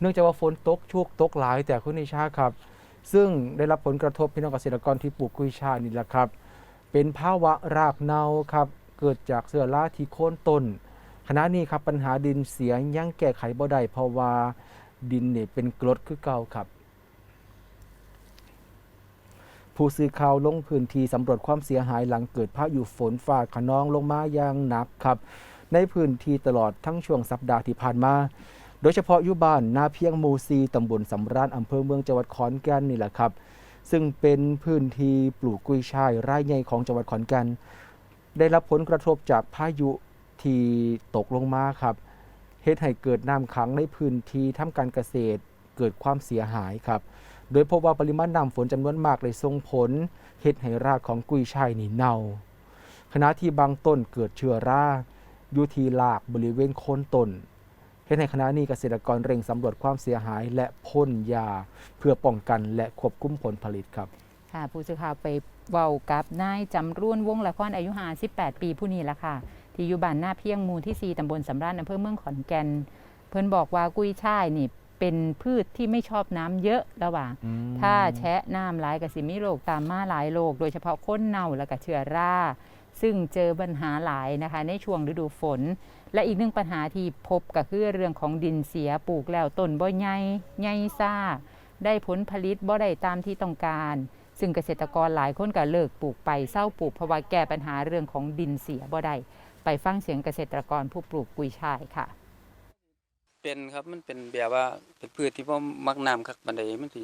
เนื่องจากว่าฝนตกชุกตกหลายแต่คุณนิชาครับ ซึ่งได้รับผลกระทบพี่น้องเกษตรกรที่ปลูกกุยชานี่แหละครับ เป็นภาวะรากเน่าครับเกิดจากเสื้อราที่โค่นต้นขณะนี้ครับปัญหาดินเสียยังแก้ไขบ่ได้เพราะว่าดินเนี่ยเป็นกรดคือเก่าครับ ผู้สื่อข่าวลงพื้นที่สำรวจความเสียหายหลังเกิดพายุฝนฟ้าขนองลงมาอย่างหนักครับ ในพื้นที่ตลอดทั้งช่วงสัปดาห์ที่ผ่านมา โดยเฉพาะอยู่บ้านนาเพียงหมูซีตำบลสำราญอำเภอเมืองจังหวัดขอนแก่นนี่แหละครับ ซึ่งเป็นพื้นที่ปลูกกุยช่ายไรายใหญ่ของจังหวัดขอนแก่นได้รับผลกระทบจากพายุที่ตกลงมาครับเหตุให้เกิดน้ำขังในพื้นที่ทำการเกษตรเกิดความเสียหายครับ โดยพบว่าปริมาณน้ำฝนจำนวนมากเลยส่งผลเฮ็ดให้รากของกุยช่ายนี่เน่า ขณะที่บางต้นเกิดเชื้อราอยู่ที่รากบริเวณโคนต้น เฮ็ดให้คณะนี้เกษตรกรเร่งสำรวจความเสียหายและพ่นยา เพื่อป้องกันและควบคุมผลผลิตครับค่ะผู้สื่อข่าวไปเว้ากับนายจำรุ่นวงละครอายุ58ปีผู้นี้ละค่ะ ที่อยู่บ้านหน้าเพียงหมู่ที่4ตำบลสำราญอำเภอเมืองขอนแก่น เพิ่นบอกว่ากุ้ยช่ายนี่เป็นพืชที่ไม่ชอบน้ำเยอะระหว่าง ถ้าแชะน้ำหลายกับสิมีโรคตามมาหลายโรคโดยเฉพาะค้นเน่าและก็เชื้อรา ซึ่งเจอปัญหาหลายนะคะในช่วงฤดูฝน และอีกหนึ่งปัญหาที่พบก็คือเรื่องของดินเสียปลูกแล้วต้นบ่ใหญ่ใหญ่ซ่า ได้ผลผลิตบ่ได้ตามที่ต้องการ ซึ่งเกษตรกรหลายคนก็เลิกปลูกไปเศร้าปลูกเพราะว่าแก้ปัญหาเรื่องของดินเสียบ่ได้ไปฟังเสียงเกษตรกรผู้ปลูกกุยช่ายค่ะ เป็นครับมันเป็นแบบว่าเป็นพืชที่พ่มักน้ำคักบันไดมันสิ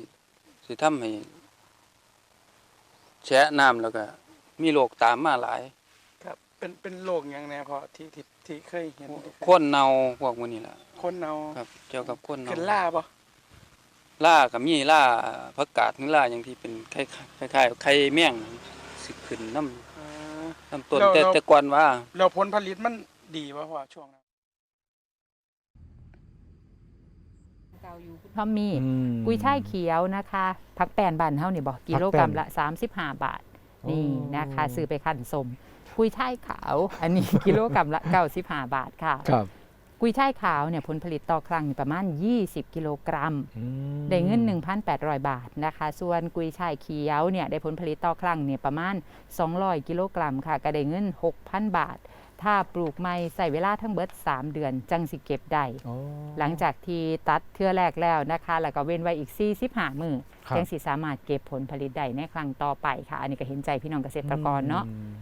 สิทำให้แช่น้ำแล้วก็มีโรคตามมาหลาย เป็นเป็นโรคอย่างแน่พอที่ที่ที่เคยเห็นที่เคยข้นเน่าพวกมันนี่แหละคนเนาครับ เกี่ยวกับข้นเน่าขึ้นล่าปะล่ากับมีล่าผักกาดนี่ล่าอย่างที่เป็นคล้ายๆคล้ายๆไข่แมงสิขึ้นน้อ่าำน้ำต้นแล้วแต่แล้วแต่ก่อนว่าแล้วผลผลิตมันดีปะพอช่วงนั้นพร้อมมีอืมกุยช่ายเขียวนะคะผักแป้นบานเฮานี่บอกกิโลกรัมละ 35 บาทนี่นะคะ ซื้อไปขั้นสม กุยช่ายขาว อันนี้กิโลกรัมละ95บาทค่ะครับ กุยช่ายขาวเนี่ยผลผลิตต่อครั้งนี่ประมาณ 20 กิโลกรัมอืมได้เงิน 1,800 บาทนะคะ ส่วนกุยช่ายเขียวเนี่ยได้ผลผลิตต่อครั้งเนี่ยประมาณ 200 กิโลกรัมค่ะก็ได้เงิน 6,000 บาท ถ้าปลูกไม่ใส่เวลาทั้งเบิด 3 เดือนจังสิเก็บได้อ๋อหลังจากที่ตัดเทื่อแรกแล้วนะคะ แล้วก็เว้นไว้อีก45มือครับ จังสิสามารถเก็บผลผลิตได้ในครั้งต่อไปค่ะ อันนี้ก็เห็นใจพี่น้องเกษตรกรเนาะอืม